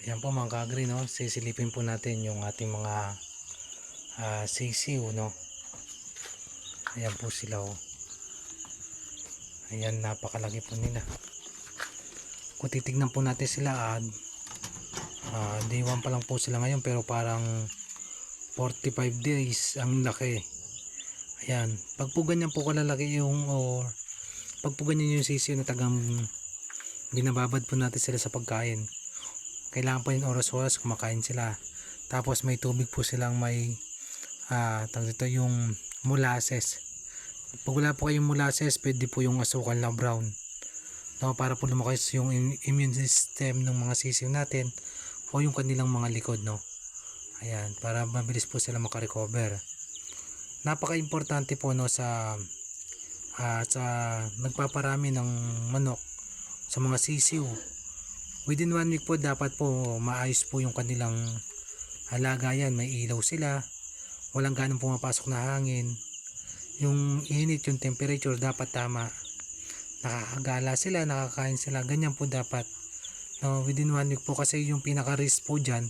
Ayan po mga kagri, no? Sisilipin po natin yung ating mga ah, sisiw, no? Ayan po sila, oh. Ayan, napakalaki po nila. Kung titignan po natin sila, ah, ah, day 1 pa lang po sila ngayon, pero parang 45 days ang laki. Ayan, pag po ganyan po kalalaki yung, or pag po ganyan yung sisiw na tagang binababad po natin sila sa pagkain kailangan po yung oras-oras kumakain sila. Tapos may tubig po silang may ah tawag dito yung molasses. Pag wala po kayong molasses pwede po yung asukal na brown. No, para po lumakas yung im- immune system ng mga sisiw natin o yung kanilang mga likod no? Ayan para mabilis po sila makarecover. Napaka-importante po no sa ah, sa nagpaparami ng manok sa mga sisiw within one week po dapat po maayos po yung kanilang halagayan may ilaw sila. Walang ganong pumapasok na hangin. Yung init yung temperature dapat tama. Nakakagala sila nakakain sila. Ganyan po dapat. No, within one week po kasi yung pinaka risk po dyan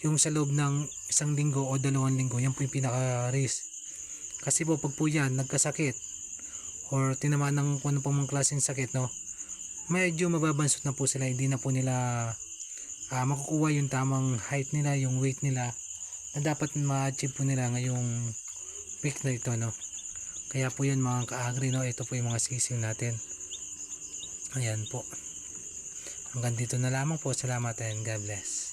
yung sa loob ng isang linggo o dalawang linggo yan po yung pinaka risk kasi po pag po yan nagkasakit or tinamaan ng kung ano pang mga klaseng sakit no medyo mababansot na po sila hindi na po nila ah, makukuha yung tamang height nila yung weight nila na dapat ma-achieve po nila ngayong week na ito no? Kaya po yun mga kaagri no? Ito po yung mga sisiw natin. Ayan po. Hanggang dito na lamang po. Salamat and God bless